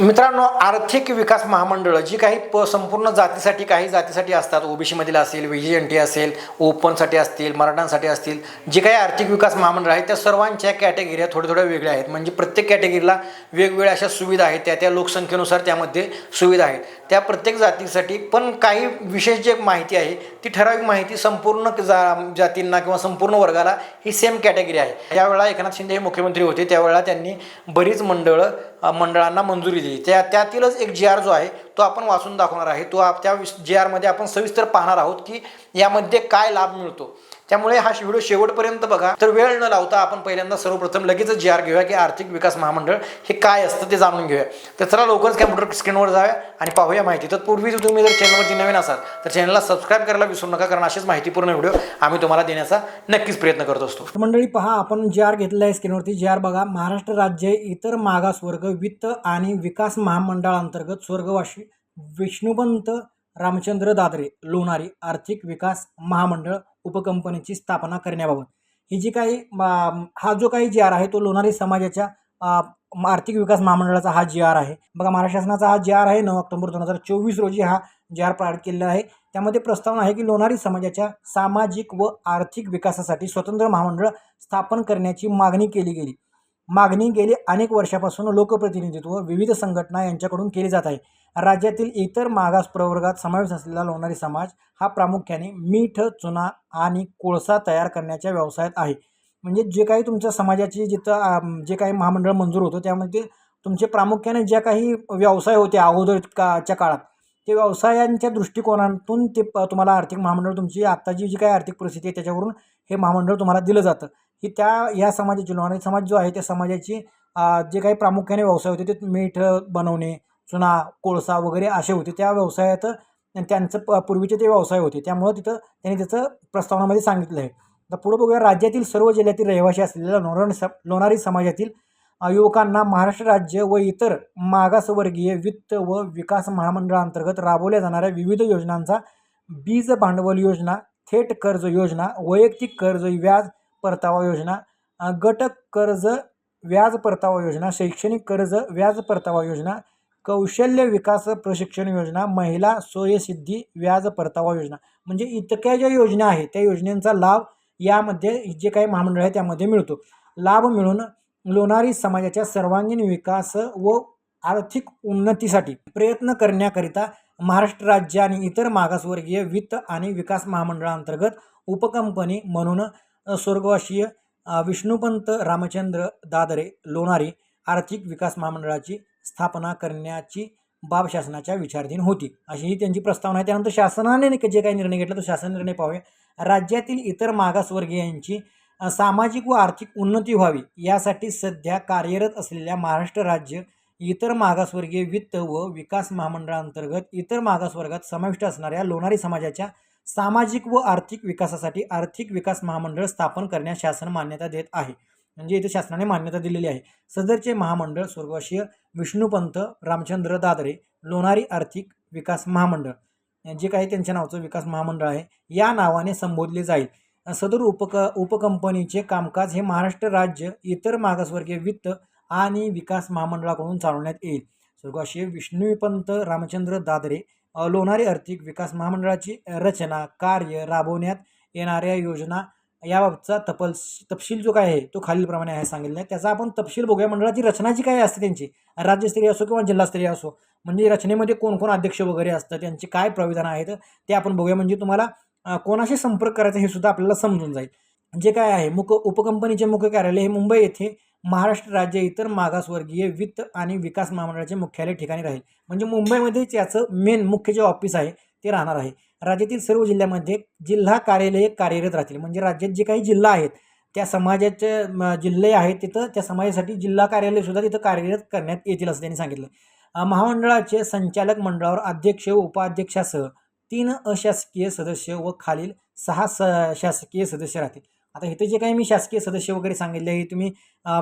मित्रांनो आर्थिक विकास महामंडळं जी काही प संपूर्ण जातीसाठी काही जातीसाठी असतात ओबीसीमधील असेल व्ही जी एन टी असेल ओपनसाठी असतील मराठ्यांसाठी असतील जी काही आर्थिक विकास महामंडळ आहेत त्या सर्वांच्या कॅटेगऱ्या थोड्या थोड्या वेगळ्या आहेत. म्हणजे प्रत्येक कॅटेगरीला वेगवेगळ्या अशा सुविधा आहेत त्या त्या लोकसंख्येनुसार त्यामध्ये सुविधा आहेत. त्या प्रत्येक जातीसाठी पण काही विशेष जे माहिती आहे ती ठराविक माहिती संपूर्ण जा जातींना किंवा संपूर्ण वर्गाला ही सेम कॅटेगरी आहे. त्यावेळेला एकनाथ शिंदे हे मुख्यमंत्री होते त्यावेळेला त्यांनी बरीच मंडळं मंडळांना मंजुरी दिली. त्या त्यातीलच एक जी आर जो आहे तो आपण वाचून दाखवणार आहे. तो आप- त्या जी आरमध्ये आपण सविस्तर पाहणार आहोत की यामध्ये काय लाभ मिळतो. त्यामुळे हा व्हिडिओ शेवटपर्यंत बघा. तर वेळ न लावता आपण पहिल्यांदा सर्वप्रथम लगेचच जी आर घेऊया की आर्थिक विकास महामंडळ हे काय असतं ते जाणून घेऊया. तर चला लवकरच कॅम्प्युटर स्क्रीनवर जाऊया आणि पाहूया माहिती. तर पूर्वी जर तुम्ही जर चॅनलवरती नवीन असाल तर चॅनलला सबस्क्राईब करायला विसरू नका कारण अशीच माहितीपूर्ण व्हिडिओ आम्ही तुम्हाला देण्याचा नक्कीच प्रयत्न करत असतो. मंडळी पहा आपण जे आर घेतलेला आहे स्क्रीनवरती जे आर बघा महाराष्ट्र राज्य इतर मागासवर्ग वित्त आणि विकास विकास महामंडळांतर्गत स्वर्गवासी विष्णुपंत रामचंद्र दादरे लोणारी आर्थिक विकास महामंडळ उपकंपनीची स्थापना करण्याबाबत. ही जी काही मा- हा जो काही जी आर आहे तो लोणारी समाजाच्या आर्थिक विकास महामंडळाचा हा जी आर आहे. बघा महाराष्ट्र शासनाचा हा जी आर आहे नऊ ऑक्टोबर दोन हजार चोवीस रोजी हा जी आर पारित केलेला आहे. त्यामध्ये प्रस्तावना आहे की लोणारी समाजाच्या सामाजिक व आर्थिक विकासासाठी स्वतंत्र महामंडळ स्थापन करण्याची मागणी केली गेली. मागणी गेली अनेक वर्षापासून लोकप्रतिनिधित्व विविध संघटना यांच्याकडून केली जात आहे. राज्यातील इतर मागास प्रवर्गात समावेश असलेला लोणारी समाज हा प्रामुख्याने मीठ चुना आणि कोळसा तयार करण्याच्या व्यवसायात आहे. म्हणजे जे काही तुमच्या समाजाची जिथं जे काही महामंडळ मंजूर होतं त्यामध्ये तुमचे प्रामुख्याने ज्या काही व्यवसाय होते अगोदर काच्या काळात ते व्यवसायांच्या दृष्टिकोनातून ते प- तुम्हाला आर्थिक महामंडळ तुमची आत्ताची जी काही आर्थिक परिस्थिती आहे त्याच्यावरून हे महामंडळ तुम्हाला दिलं जातं. की त्या या समाजाची लोणारी समाज जो आहे त्या समाजाची जे काही प्रामुख्याने व्यवसाय होते ते मीठ बनवणे चुना कोळसा वगैरे असे होते. त्या व्यवसायात त्यांचं प पूर्वीचे ते व्यवसाय होते. त्यामुळं तिथं त्यांनी त्याचं प्रस्तावनामध्ये सांगितलं आहे तर पुढं बघूया राज्यातील सर्व जिल्ह्यातील रहिवासी असलेल्या लोणारी स लोणारी समाजातील युवकांना महाराष्ट्र राज्य व इतर मागासवर्गीय वित्त व विकास महामंडळांतर्गत राबवल्या जाणाऱ्या विविध योजनांचा बीज भांडवल योजना थेट कर्ज योजना वैयक्तिक कर्ज व्याज परतावा योजना गट कर्ज व्याज परतावा योजना शैक्षणिक कर्ज व्याज परतावा योजना कौशल्य विकास प्रशिक्षण योजना महिला सोयसिद्धी व्याज परतावा योजना. म्हणजे इतक्या ज्या योजना आहेत त्या योजनेचा लाभ यामध्ये जे काही महामंडळ आहे त्यामध्ये मिळतो. लाभ मिळून लोणारी समाजाच्या सर्वांगीण विकास व आर्थिक उन्नतीसाठी प्रयत्न करण्याकरिता महाराष्ट्र राज्य आणि इतर मागासवर्गीय वित्त आणि विकास महामंडळांतर्गत उपकंपनी म्हणून स्वर्गवासीय विष्णुपंत रामचंद्र दादरे लोणारी आर्थिक विकास महामंडळाची स्थापना करण्याची बाब शासनाच्या विचारधीन होती. अशी ही त्यांची प्रस्तावना आहे. त्यानंतर शासनाने जे काही निर्णय घेतला तो शासन निर्णय पाहूया. राज्यातील इतर मागासवर्गीयांची सामाजिक व आर्थिक उन्नती व्हावी यासाठी सध्या कार्यरत असलेल्या महाराष्ट्र राज्य इतर मागासवर्गीय वित्त व विकास महामंडळांतर्गत इतर मागासवर्गात समाविष्ट असणाऱ्या लोणारी समाजाच्या सामाजिक व आर्थिक विकासासाठी आर्थिक विकास महामंडळ स्थापन करण्यास शासन मान्यता देत आहे. म्हणजे इथे शासनाने मान्यता दिलेली आहे. सदरचे महामंडळ स्वर्गवासीय विष्णुपंत रामचंद्र दादरे लोणारी आर्थिक विकास महामंडळ जे काही त्यांच्या नावाचं विकास महामंडळ आहे या नावाने संबोधले जाईल. सदर उपक उपकंपनीचे कामकाज हे महाराष्ट्र राज्य इतर मागासवर्गीय वित्त आणि विकास महामंडळाकडून चालवण्यात येईल. स्वर्गवासीय विष्णुपंत रामचंद्र दादरे लोणारी आर्थिक विकास महामंडळाची रचना कार्य राबवण्यात येणाऱ्या योजना याबाबतचा तपल तपशील जो काय आहे तो खालीलप्रमाणे आहे सांगितलं त्याचा आपण तपशील बघूया. मंडळाची रचना जी काय असते त्यांची? राज्यस्तरीय असो किंवा जिल्हास्तरीय असो. म्हणजे रचनेमध्ये कोण कोण अध्यक्ष वगैरे असतं? त्यांचे काय प्रविधान आहेत? ते आपण बघूया. म्हणजे तुम्हाला कोणाशी संपर्क करायचा हे सुद्धा आपल्याला समजून जाईल. जे काय आहे मुख उपकंपनीचे मुख्य कार्यालय हे मुंबई येथे महाराष्ट्र राज्य इतर मागासवर्गीय वित्त आणि विकास महामंडळाचे मुख्यालय ठिकाणी राहील. म्हणजे मुंबईमध्येच याचं मेन मुख्य जे ऑफिस आहे ते राहणार आहे. राज्यातील सर्व जिल्ह्यामध्ये जिल्हा कार्यालये कार्यरत राहतील. म्हणजे राज्यात जे काही जिल्हा आहेत त्या समाजाचे जिल्हे आहेत तिथं त्या समाजासाठी जिल्हा कार्यालयसुद्धा तिथं कार्यरत करण्यात येतील असं त्यांनी सांगितलं. महामंडळाचे संचालक मंडळावर अध्यक्ष व उपाध्यक्षासह तीन अशासकीय सदस्य व खालील सहा स शासकीय सदस्य राहतील. आता इथे जे काही मी शासकीय सदस्य वगैरे सांगितले आहे तुम्ही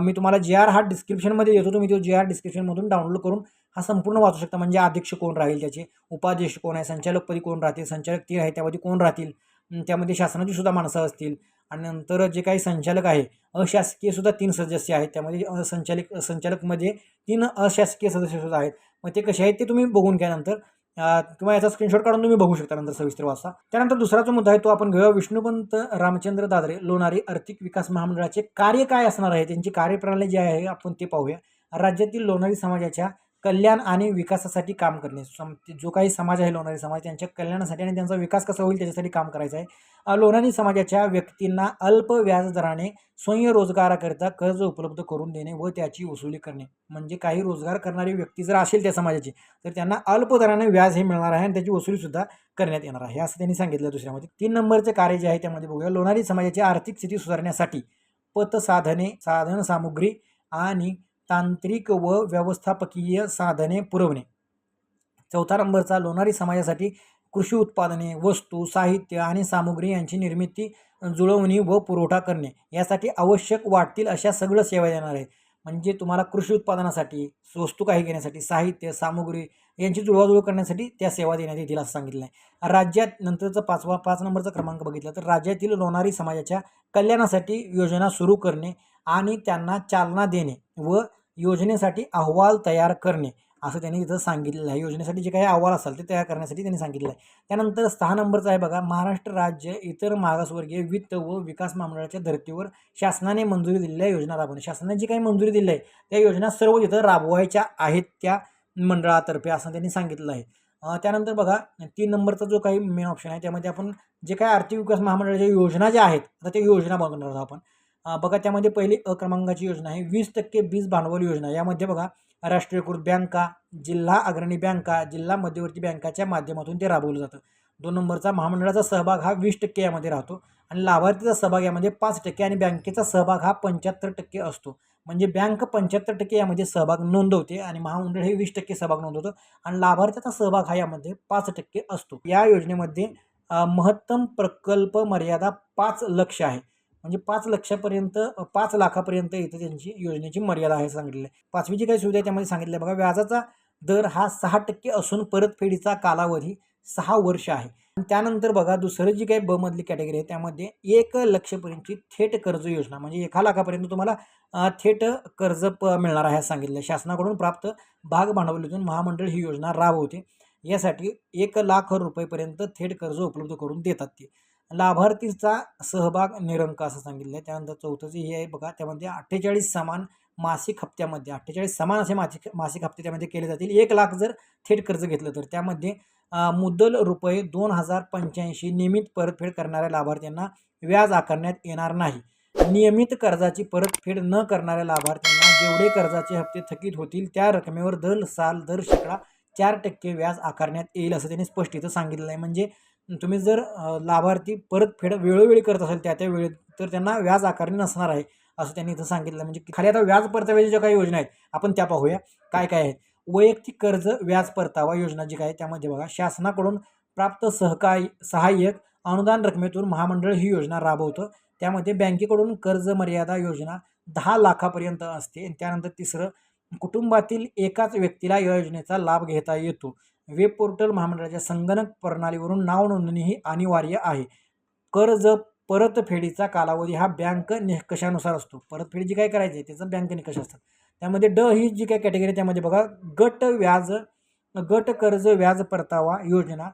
मी तुम्हाला जे आर हा डिस्क्रिप्शनमध्ये देतो तुम्ही तो जे आर डिस्क्रिप्शनमधून डाउनलोड करून हा संपूर्ण वाचू शकता. म्हणजे अध्यक्ष कोण राहील त्याचे? उपाध्यक्ष कोण आहे? संचालकपदी कोण राहतील? संचालक ती आहे त्यामध्ये कोण राहतील? त्यामध्ये शासनाची सुद्धा माणसं असतील. आणि नंतर जे काही संचालक आहे अशासकीय सुद्धा तीन सदस्य आहेत. त्यामध्ये संचालक संचालकमध्ये तीन अशासकीय सदस्य सुद्धा आहेत. मग ते कसे आहेत ते तुम्ही बघून घ्या नंतर. किंवा याचा स्क्रीनशॉट काढून तुम्ही बघू शकता नंतर सविस्तर वाचा. त्यानंतर दुसरा जो मुद्दा आहे तो आपण घेऊया. विष्णुपंत रामचंद्र दादरे लोणारी आर्थिक विकास महामंडळाचे कार्य काय असणार आहे? त्यांची कार्यप्रणाली जी आहे आपण ते पाहूया. राज्यातील लोणारी समाजाच्या कल्याण आणि विकासासाठी काम करणे. सम जो काही समाज आहे लोणारी समाज त्यांच्या कल्याणासाठी आणि त्यांचा विकास कसा होईल त्याच्यासाठी काम करायचं आहे. लोणारी समाजाच्या व्यक्तींना अल्प व्याजदराने स्वयंरोजगाराकरिता कर्ज उपलब्ध करून देणे व त्याची वसुली करणे. म्हणजे काही रोजगार करणारी व्यक्ती जर असेल त्या समाजाची तर त्यांना अल्प दराने व्याज हे मिळणार आहे आणि त्याची वसुलीसुद्धा करण्यात येणार आहे. असं त्यांनी सांगितलं दुसऱ्यामध्ये. तीन नंबरचे कार्य जे आहे त्यामध्ये बघूया. लोणारी समाजाची आर्थिक स्थिती सुधारण्यासाठी पतसाधने साधन सामुग्री आणि तांत्रिक व व्यवस्थापकीय साधने पुरवणे. चौथा नंबरचा लोणारी समाजासाठी कृषी उत्पादने वस्तू साहित्य आणि सामुग्री यांची निर्मिती जुळवणी व पुरवठा करणे यासाठी आवश्यक वाटतील अशा सगळं सेवा देणार आहे. म्हणजे तुम्हाला कृषी उत्पादनासाठी वस्तू काही घेण्यासाठी साहित्य सामुग्री यांची जुळवाजुळव करण्यासाठी त्या सेवा देण्यात येतील असं सांगितलं आहे. राज्यात नंतरचा पाचवा पाच नंबरचा क्रमांक बघितला तर राज्यातील लोणारी समाजाच्या कल्याणासाठी योजना सुरू करणे आणि त्यांना चालना देणे व योजनेसाठी अहवाल तयार करणे असं त्यांनी इथं सांगितलेलं आहे. योजनेसाठी जे काही अहवाल असाल ते तयार करण्यासाठी त्यांनी सांगितलं आहे. त्यानंतर सहा नंबरचा आहे बघा महाराष्ट्र राज्य इतर मागासवर्गीय वित्त व विकास महामंडळाच्या धर्तीवर शासनाने मंजुरी दिलेल्या योजना राबवणे शासनाने जी काही मंजुरी दिली आहे त्या योजना सर्व तिथं राबवायच्या आहेत त्या मंडळातर्फे असं त्यांनी सांगितलं आहे. त्यानंतर बघा तीन नंबरचा जो काही मेन ऑप्शन आहे त्यामध्ये आपण जे काही आर्थिक विकास महामंडळाच्या योजना ज्या आहेत आता त्या योजना बघणार आहोत आपण. बघा त्यामध्ये पहिली अ क्रमांकाची योजना आहे वीस टक्के बीज भांडवल योजना. यामध्ये बघा राष्ट्रीयकृत बँका जिल्हा अग्रणी बँका जिल्हा मध्यवर्ती बँकाच्या माध्यमातून ते राबवलं जातं. दोन नंबरचा महामंडळाचा सहभाग हा वीस टक्के यामध्ये राहतो आणि लाभार्थीचा सहभाग यामध्ये पाच टक्के आणि बँकेचा सहभाग हा पंच्याहत्तर टक्के असतो. म्हणजे बँक पंच्याहत्तर टक्के यामध्ये सहभाग नोंदवते आणि महामंडळ हे वीस टक्के सहभाग नोंदवतं आणि लाभार्थ्याचा सहभाग हा यामध्ये पाच टक्के असतो. या योजनेमध्ये महत्तम प्रकल्प मर्यादा पाच लक्ष आहे. म्हणजे पाच लक्षापर्यंत पाच लाखापर्यंत इथं त्यांची योजनेची मर्यादा आहे सांगितलेली आहे. पाचवी जी काही सुविधा आहे त्यामध्ये सांगितलं आहे. बघा व्याजाचा दर हा सहा टक्के असून परतफेडीचा कालावधी सहा वर्ष आहे. आणि त्यानंतर बघा दुसरं जी काही ब मधली कॅटेगरी आहे त्यामध्ये एक लक्षपर्यंतची थेट कर्ज योजना म्हणजे एका लाखापर्यंत तुम्हाला थेट कर्ज प मिळणार आहे सांगितलं आहे. शासनाकडून प्राप्त भाग भांडवलीतून महामंडळ ही योजना राबवते. यासाठी एक लाख रुपयेपर्यंत थेट कर्ज उपलब्ध करून देतात ते. लाभार्थीचा सहभाग निरंक असं सांगितलं आहे त्यानंतर चौथं जे हे आहे बघा त्यामध्ये अठ्ठेचाळीस समान मासिक हप्त्यामध्ये अठ्ठेचाळीस समान असे मासिक मासिक हप्ते त्यामध्ये केले जातील. एक लाख जर थेट कर्ज घेतलं तर त्यामध्ये मुद्दल रुपये दोन हजार पंच्याऐंशी नियमित परतफेड करणाऱ्या लाभार्थ्यांना व्याज आकारण्यात येणार नाही. नियमित कर्जाची परतफेड न करणाऱ्या लाभार्थ्यांना जेवढे कर्जाचे हप्ते थकीत होतील त्या रकमेवर दर साल दर शेकडा चार टक्के व्याज आकारण्यात येईल असं त्यांनी स्पष्ट इथं सांगितलं आहे. म्हणजे तुम्ही जर लाभार्थी परतफेड वेळोवेळी करत असेल त्या त्या वेळेत तर त्यांना व्याज आकारणी नसणार आहे असं त्यांनी इथं सांगितलं म्हणजे खाली आता व्याज परताव्याच्या ज्या काही योजना आहेत आपण त्या पाहूया. काय काय आहेत वैयक्तिक कर्ज व्याज परतावा योजना जी काय त्यामध्ये बघा शासनाकडून प्राप्त सहकाय सहाय्यक अनुदान रकमेतून महामंडळ ही योजना राबवतं. त्यामध्ये बँकेकडून कर्ज मर्यादा योजना दहा लाखापर्यंत असते. आणि त्यानंतर तिसरं कुटुंबातील एकाच व्यक्तीला या योजनेचा लाभ घेता येतो. वेब पोर्टल महामंडळाच्या संगणक प्रणालीवरून नाव नोंदणी ही अनिवार्य आहे. कर्ज परतफेडीचा कालावधी हा बँक निकषानुसार असतो. परतफेडी जी काय करायची आहे त्याचं बँक निकष असतात. त्यामध्ये ड ही जी काय कॅटेगरी आहे त्यामध्ये बघा गट व्याज गट कर्ज व्याज परतावा योजना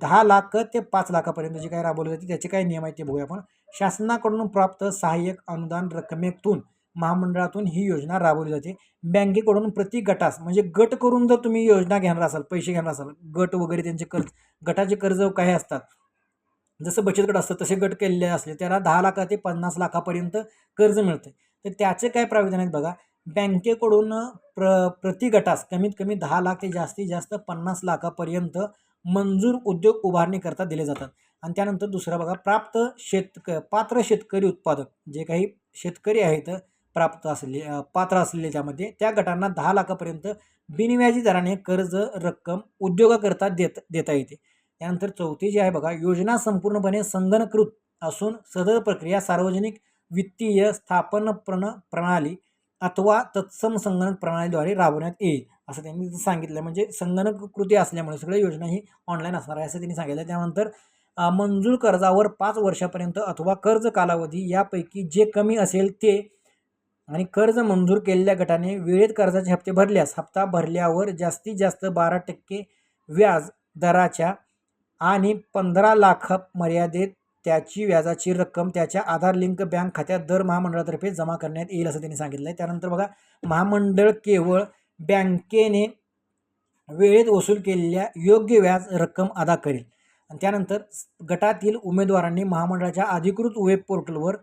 दहा लाख ते पाच लाखापर्यंत जी काय राबवली जाते त्याचे काय नियम आहेत ते बघूया आपण. शासनाकडून प्राप्त सहाय्यक अनुदान रकमेतून महामंडळातून ही योजना राबवली जाते. बँकेकडून प्रति गटास म्हणजे गट करून जर तुम्ही योजना घेणार असाल पैसे घेणार असाल गट वगैरे त्यांचे कर्ज गटाचे कर्ज काही असतात जसं बचत गट असतं तसे गट केलेले असले त्याला दहा लाखा ते पन्नास लाखापर्यंत कर्ज मिळतं तर त्याचे काय प्राविधान आहेत बघा बँकेकडून प्र प्रति गटास कमीत कमी दहा लाख ते जास्तीत जास्त पन्नास लाखापर्यंत मंजूर उद्योग उभारणीकरता दिले जातात. आणि त्यानंतर दुसरा बघा प्राप्त शेतक पात्र शेतकरी उत्पादक जे काही शेतकरी आहेत प्राप्त असले पात्र असलेले त्यामध्ये त्या गटांना दहा लाखापर्यंत बिनव्याजी दराने कर्ज रक्कम उद्योगाकरता देत देता येते. त्यानंतर चौथी जी आहे बघा योजना संपूर्णपणे संगणकृत असून सदर प्रक्रिया सार्वजनिक वित्तीय स्थापन प्रण प्रणाली अथवा तत्सम संगणक प्रणालीद्वारे राबवण्यात येईल. असं त्यांनी सांगितलं. म्हणजे संगणक कृती असल्यामुळे सगळ्या योजना ही ऑनलाईन असणार आहे असं त्यांनी सांगितलं. त्यानंतर मंजूर कर्जावर पाच वर्षापर्यंत अथवा कर्ज कालावधी यापैकी जे कमी असेल ते आणि कर्ज मंजूर केलेल्या गटाने वेळेत कर्जाचे हप्ते भरल्यास हप्ता भरल्यावर जास्तीत जास्त बारा टक्के व्याज दराच्या आणि पंधरा लाख मर्यादेत त्याची व्याजाची रक्कम त्याच्या आधार लिंक बँक खात्यात दर महामंडळातर्फे जमा करण्यात येईल असं त्यांनी सांगितलं आहे त्यानंतर बघा महामंडळ केवळ बँकेने वेळेत वसूल केलेल्या योग्य व्याज रक्कम अदा करेल. आणि त्यानंतर गटातील उमेदवारांनी महामंडळाच्या अधिकृत वेब पोर्टलवर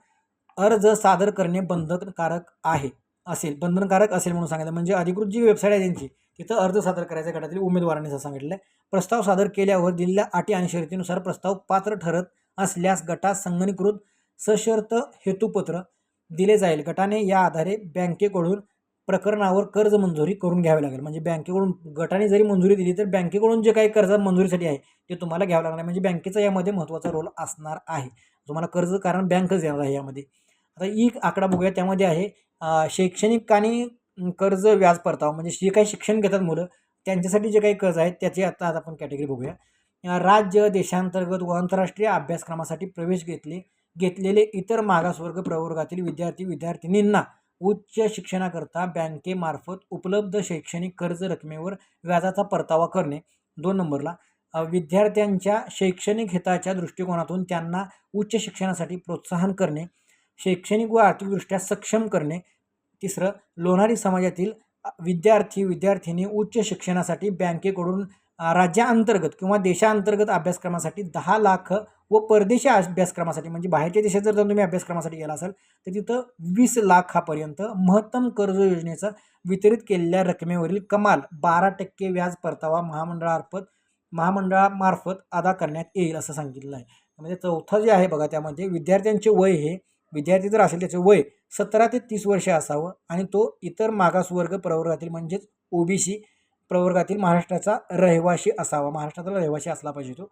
अर्ज सादर करणे बंधनकारक आहे असेल. बंधनकारक असेल म्हणून सांगितलं. म्हणजे अधिकृत जी वेबसाईट आहे त्यांची तिथं अर्ज सादर करायचा गटातील उमेदवारांनी असं सांगितलं आहे प्रस्ताव सादर केल्यावर दिलेल्या अटी आणि शर्तीनुसार प्रस्ताव पात्र ठरत असल्यास गटात संगणीकृत सशर्त हेतुपत्र दिले जाईल. गटाने या आधारे बँकेकडून प्रकरणावर कर्ज मंजुरी करून घ्यावी लागेल. म्हणजे बँकेकडून गटाने जरी मंजुरी दिली तर बँकेकडून जे काही कर्ज मंजुरीसाठी आहे ते तुम्हाला घ्यावं लागणार. म्हणजे बँकेचा यामध्ये महत्त्वाचा रोल असणार आहे. तुम्हाला कर्ज कारण बँकच देणार आहे यामध्ये. आता ई आकडा बघूया. त्यामध्ये आहे शैक्षणिक आणि कर्ज व्याज परतावा. म्हणजे जे काही शिक्षण घेतात मुलं त्यांच्यासाठी जे काही कर्ज आहेत त्याची आता आज आपण कॅटेगरी बघूया. राज्य देशांतर्गत व आंतरराष्ट्रीय अभ्यासक्रमासाठी प्रवेश घेतले घेतलेले इतर मागासवर्ग प्रवर्गातील विद्यार्थी विद्यार्थिनींना उच्च शिक्षणाकरता बँकेमार्फत उपलब्ध शैक्षणिक कर्ज रकमेवर व्याजाचा परतावा करणे दोन नंबरला. विद्यार्थ्यांच्या शैक्षणिक हिताच्या दृष्टिकोनातून त्यांना उच्च शिक्षणासाठी प्रोत्साहन करणे शैक्षणिक व आर्थिकदृष्ट्या सक्षम करणे. तिसरं लोणारी समाजातील विद्यार्थी विद्यार्थिनी उच्च शिक्षणासाठी बँकेकडून राज्याअंतर्गत किंवा देशांतर्गत अभ्यासक्रमासाठी दहा लाख व परदेशी अभ्यासक्रमासाठी म्हणजे बाहेरच्या देशात जर तुम्ही अभ्यासक्रमासाठी गेला असाल तर तिथं वीस लाखापर्यंत महत्तम कर्ज योजनेचं वितरित केलेल्या रकमेवरील कमाल बारा टक्के व्याज परतावा महामंडळामार्फत महामंडळामार्फत अदा करण्यात येईल असं सांगितलं आहे. म्हणजे चौथं जे आहे बघा त्यामध्ये विद्यार्थ्यांचे वय हे विद्यार्थी जर असेल त्याचे वय सतरा ते तीस वर्ष असावं आणि तो इतर मागासवर्ग प्रवर्गातील म्हणजेच ओबीसी प्रवर्गातील महाराष्ट्राचा रहिवाशी असावा. महाराष्ट्राचा रहिवाशी असला पाहिजे तो.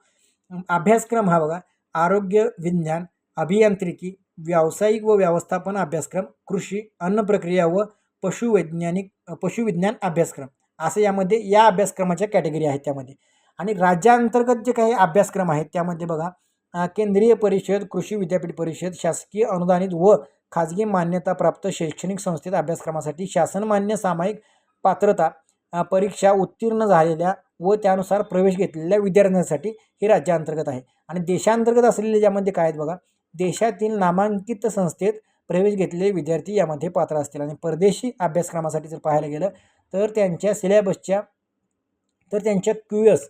अभ्यासक्रम हा बघा. आरोग्य विज्ञान अभियांत्रिकी व्यावसायिक व व्यवस्थापन अभ्यासक्रम कृषी अन्न प्रक्रिया व पशुवैज्ञानिक पशुविज्ञान अभ्यासक्रम. असं यामध्ये या अभ्यासक्रमाच्या कॅटेगरी आहेत त्यामध्ये. आणि राज्याअंतर्गत जे काही अभ्यासक्रम आहेत त्यामध्ये बघा केंद्रीय परिषद कृषी विद्यापीठ परिषद शासकीय अनुदानित व खाजगी मान्यताप्राप्त शैक्षणिक संस्थेत अभ्यासक्रमासाठी शासनमान्य सामायिक पात्रता परीक्षा उत्तीर्ण झालेल्या व त्यानुसार प्रवेश घेतलेल्या विद्यार्थ्यांसाठी हे राज्याअंतर्गत आहे. आणि देशांतर्गत असलेले ज्यामध्ये काय आहेत बघा देशातील नामांकित संस्थेत प्रवेश घेतलेले विद्यार्थी यामध्ये पात्र असतील. आणि परदेशी अभ्यासक्रमासाठी जर पाहायला गेलं तर त्यांच्या सिलेबसच्या तर त्यांच्या क्यू एस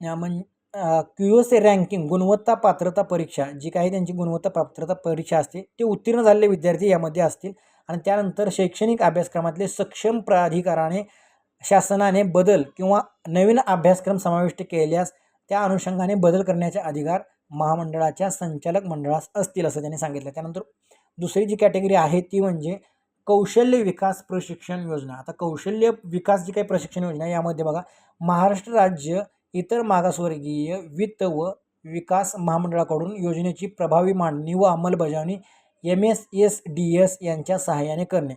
म्हण क्यू एस रँकिंग गुणवत्ता पात्रता परीक्षा जी काही त्यांची गुणवत्ता पात्रता परीक्षा असते ते उत्तीर्ण झालेले विद्यार्थी यामध्ये असतील. आणि त्यानंतर शैक्षणिक अभ्यासक्रमातले सक्षम प्राधिकाराने शासनाने बदल किंवा नवीन अभ्यासक्रम समाविष्ट केल्यास त्या अनुषंगाने बदल करण्याचे अधिकार महामंडळाच्या संचालक मंडळास असतील असं त्यांनी सांगितलं. त्यानंतर दुसरी जी कॅटेगरी आहे ती म्हणजे कौशल्य विकास प्रशिक्षण योजना. आता कौशल्य विकास जी काही प्रशिक्षण योजना यामध्ये बघा महाराष्ट्र राज्य इतर मागासवर्गीय वित्त व विकास महामंडळाकडून योजनेची प्रभावी मांडणी व अंमलबजावणी M S S D S यांच्या सहाय्याने करणे.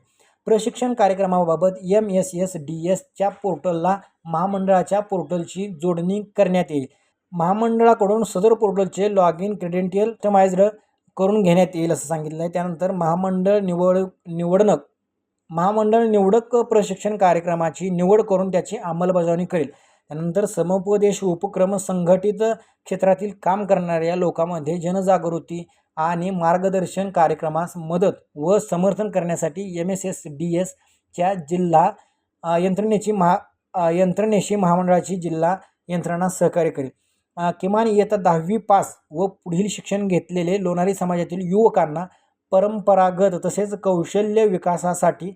प्रशिक्षण कार्यक्रमाबाबत एम एस एस डी एसच्या पोर्टलला महामंडळाच्या पोर्टलची जोडणी करण्यात येईल. महामंडळाकडून सदर पोर्टलचे लॉग इन क्रेडेंटियल कस्टमाइज्ड करून घेण्यात येईल असं सांगितलं आहे त्यानंतर महामंडळ निवड निवडणक महामंडळ निवडक प्रशिक्षण कार्यक्रमाची निवड करून त्याची अंमलबजावणी करेल. त्यानंतर समुपदेश उपक्रम संघटित क्षेत्रातील काम करणाऱ्या लोकांमध्ये जनजागृती आणि मार्गदर्शन कार्यक्रमास मदत व समर्थन करण्यासाठी एम एस एस डी एसच्या जिल्हा यंत्रणेची महा यंत्रणेशी महामंडळाची जिल्हा यंत्रणा सहकार्य करेल. किमान इयत्ता दहावी पास व पुढील शिक्षण घेतलेले लोणारी समाजातील युवकांना परंपरागत तसेच कौशल्य विकासासाठी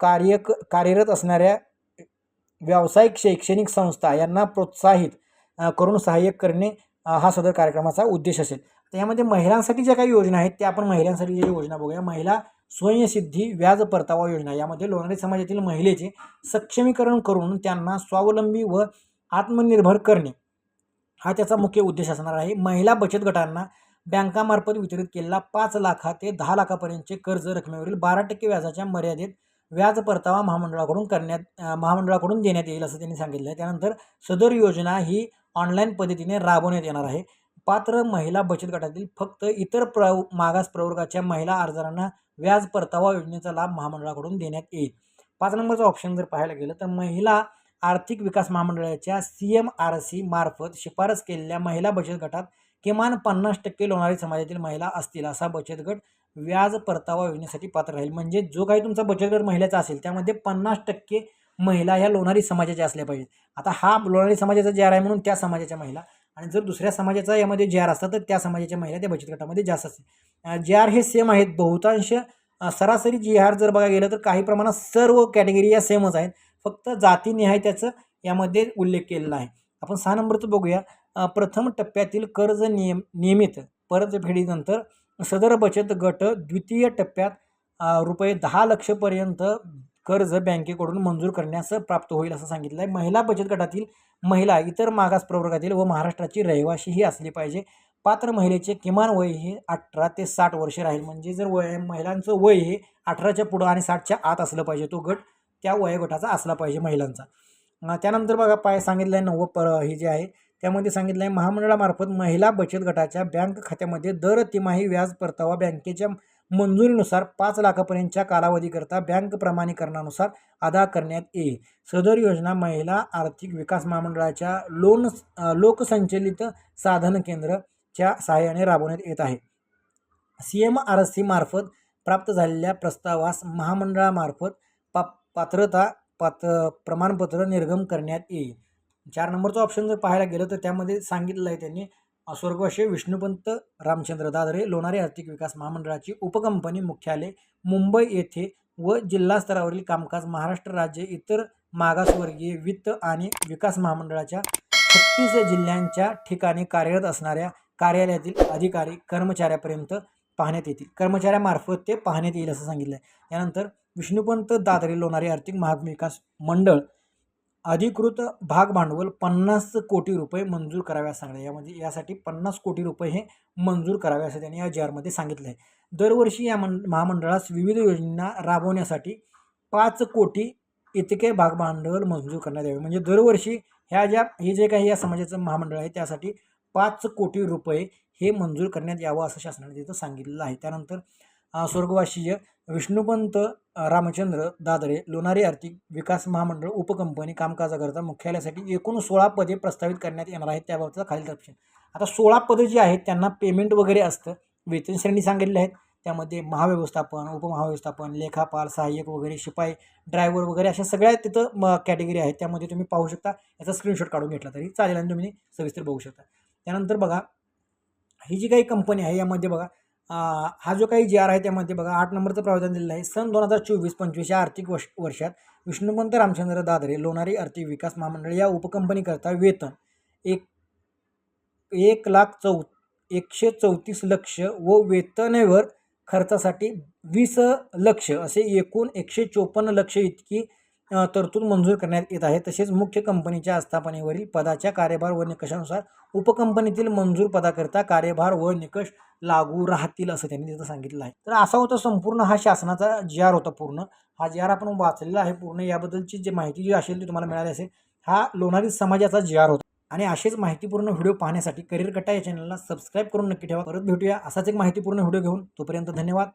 कार्य कार्यरत असणाऱ्या व्यावसायिक शैक्षणिक संस्था यांना प्रोत्साहित करून सहाय्य करणे हा सदर कार्यक्रमाचा उद्देश असेल. तर यामध्ये महिलांसाठी ज्या काही योजना आहेत त्या आपण महिलांसाठी ज्या योजना बघूया. महिला स्वयंसिद्धी व्याज परतावा योजना यामध्ये लोणारी समाजातील महिलेचे सक्षमीकरण करून त्यांना स्वावलंबी व आत्मनिर्भर करणे हा त्याचा मुख्य उद्देश असणार आहे. महिला बचत गटांना बँकामार्फत वितरित केलेला पाच लाखा ते दहा लाखापर्यंतचे कर्ज रकमेवरील बारा टक्के व्याजाच्या मर्यादेत व्याज परतावा महामंडळाकडून करण्यात महामंडळाकडून देण्यात येईल असं त्यांनी सांगितलं. आहे त्यानंतर सदर योजना ही ऑनलाईन पद्धतीने राबवण्यात येणार आहे. पात्र महिला बचत गटातील फक्त इतर प्र मागास प्रवर्गाच्या महिला अर्जदारांना व्याज परतावा योजनेचा लाभ महामंडळाकडून देण्यात येईल. पाच नंबरचं ऑप्शन जर पाहायला गेलं तर महिला आर्थिक विकास महामंडळाच्या सी एम आर सी मार्फत शिफारस केलेल्या महिला बचत गटात किमान पन्नास टक्के लोणारी समाजातील महिला असतील असा बचत गट व्याज परतावा योजनेसाठी पात्र राहील. म्हणजे जो काही तुमचा बचत गट महिलाचा असेल त्यामध्ये पन्नास टक्के महिला ह्या लोणारी समाजाच्या असल्या पाहिजेत. आता हा लोणारी समाजाचा जे आर आहे म्हणून त्या समाजाच्या महिला आणि जर दुसऱ्या समाजाचा यामध्ये जे आर असतात तर त्या समाजाच्या महिला त्या बचत गटामध्ये जास्त असते जे आर हे सेम आहेत. बहुतांश सरासरी जी आर जर बघा गेलं तर काही प्रमाणात सर्व कॅटेगरी या सेमच आहेत. फक्त जातीनिहाय त्याचं यामध्ये उल्लेख केलेला आहे. आपण सहा नंबरचं बघूया. प्रथम टप्प्यातील कर्ज नियम नियमित परतफेडीनंतर सदर बचत गट द्वितीय टप्प्यात रुपये दहा लक्षपर्यंत कर्ज बँकेकडून मंजूर करण्यास प्राप्त होईल असं सांगितलं आहे महिला बचत गटातील महिला इतर मागास प्रवर्गातील व महाराष्ट्राची रहिवाशीही असली पाहिजे. पात्र महिलेचे किमान वय हे अठरा ते साठ वर्ष राहील. म्हणजे जर वय महिलांचं वय हे अठराच्या पुढं आणि साठच्या आत असलं पाहिजे तो गट त्या वयोगटाचा असला पाहिजे महिलांचा. त्यानंतर बघा पाय सांगितलं आहे नवं पर हे जे आहे त्यामध्ये सांगितलं आहे महामंडळामार्फत महिला बचत गटाच्या बँक खात्यामध्ये दर तिमाही व्याज परतावा बँकेच्या मंजुरीनुसार पाच लाखापर्यंतच्या कालावधीकरता बँक प्रमाणीकरणानुसार अदा करण्यात येईल. सदर योजना महिला आर्थिक विकास महामंडळाच्या लोन लोकसंचलित साधन केंद्रच्या सहाय्याने राबवण्यात येत आहे. सी एम आर सी मार्फत प्राप्त झालेल्या प्रस्तावास महामंडळामार्फत पा पात्रता पात प्रमाणपत्र निर्गम करण्यात येईल. चार नंबरचं ऑप्शन जर पाहायला गेलं तर त्यामध्ये सांगितलं आहे त्यांनी स्वर्गवाशी विष्णुपंत रामचंद्र दादरे लोणारी आर्थिक विकास महामंडळाची उपकंपनी मुख्यालय मुंबई येथे व जिल्हा स्तरावरील कामकाज महाराष्ट्र राज्य इतर मागासवर्गीय वित्त आणि विकास महामंडळाच्या छत्तीस जिल्ह्यांच्या ठिकाणी कार्यरत असणाऱ्या कार्यालयातील अधिकारी कर्मचाऱ्यापर्यंत पाहण्यात येतील. कर्मचाऱ्यामार्फत ते पाहण्यात येईल असं सांगितलं आहे त्यानंतर विष्णुपंत दादरे लोणारी आर्थिक महाविकास मंडळ अधिकृत भाग भांडवल पन्नास कोटी रुपये मंजूर करावे असं सांगलं यामध्ये यासाठी पन्नास कोटी रुपये हे मंजूर करावे असं त्यांनी या जी आरमध्ये सांगितलं आहे दरवर्षी या मं महामंडळास विविध योजना राबवण्यासाठी पाच कोटी इतके भाग भांडवल मंजूर करण्यात यावे. म्हणजे दरवर्षी ह्या ज्या हे जे काही या समाजाचं महामंडळ आहे त्यासाठी पाच कोटी रुपये हे मंजूर करण्यात यावं असं शासनाने तिथं सांगितलेलं आहे. त्यानंतर स्वर्गवासीय विष्णुपंत रामचंद्र दादरे लोणारी आर्थिक विकास महामंडळ उपकंपनी कामकाजाकरता मुख्यालयासाठी एकूण सोळा पदे प्रस्तावित करण्यात येणार आहेत त्याबाबतचा खालील तपशील. आता सोळा पदं जी आहेत त्यांना पेमेंट वगैरे असतं. वेतन श्रेणी सांगितले आहेत. त्यामध्ये महाव्यवस्थापन उपमहाव्यवस्थापन लेखापाल सहाय्यक वगैरे शिपाई ड्रायव्हर वगैरे अशा सगळ्या तिथं म कॅटेगरी आहेत. त्यामध्ये तुम्ही पाहू शकता. याचा स्क्रीनशॉट काढून घेतला तरी चालेल आणि तुम्ही सविस्तर बघू शकता. त्यानंतर बघा ही जी काही कंपनी आहे यामध्ये बघा हा जो काही जी आर आहे त्यामध्ये बघा आठ नंबरचं प्रावधान दिलेलं आहे. सन दोन हजार चोवीस पंचवीस या आर्थिक वर्ष वर्षात विष्णुपंत रामचंद्र दादरे लोणारी आर्थिक विकास महामंडळ या उपकंपनीकरता वेतन एक एक लाख चौ एकशे चौतीस लक्ष व वेतनेवर खर्चासाठी वीस लक्ष असे एकूण एकशे चोपन्न लक्ष इतकी तरतूद मंजूर करण्यात येत आहे. तसेच मुख्य कंपनीच्या आस्थापनेवरील पदाच्या कार्यभार व निकषानुसार उपकंपनीतील मंजूर पदाकरिता कार्यभार व निकष लागू राहतील असं त्यांनी तिथं सांगितलं आहे. तर असा होता संपूर्ण हा शासनाचा जी आर होता पूर्ण. हा जी आर आपण वाचलेला आहे पूर्ण. याबद्दलची जी माहिती जी असेल ती तुम्हाला मिळाली असेल हा लोणारी समाजाचा जी आर होता. आणि असेच माहितीपूर्ण व्हिडिओ पाहण्यासाठी करिअर कट्टा या चॅनलला सबस्क्राईब करून नक्की ठेवा. परत भेटूया असाच एक माहितीपूर्ण व्हिडिओ घेऊन. तोपर्यंत धन्यवाद.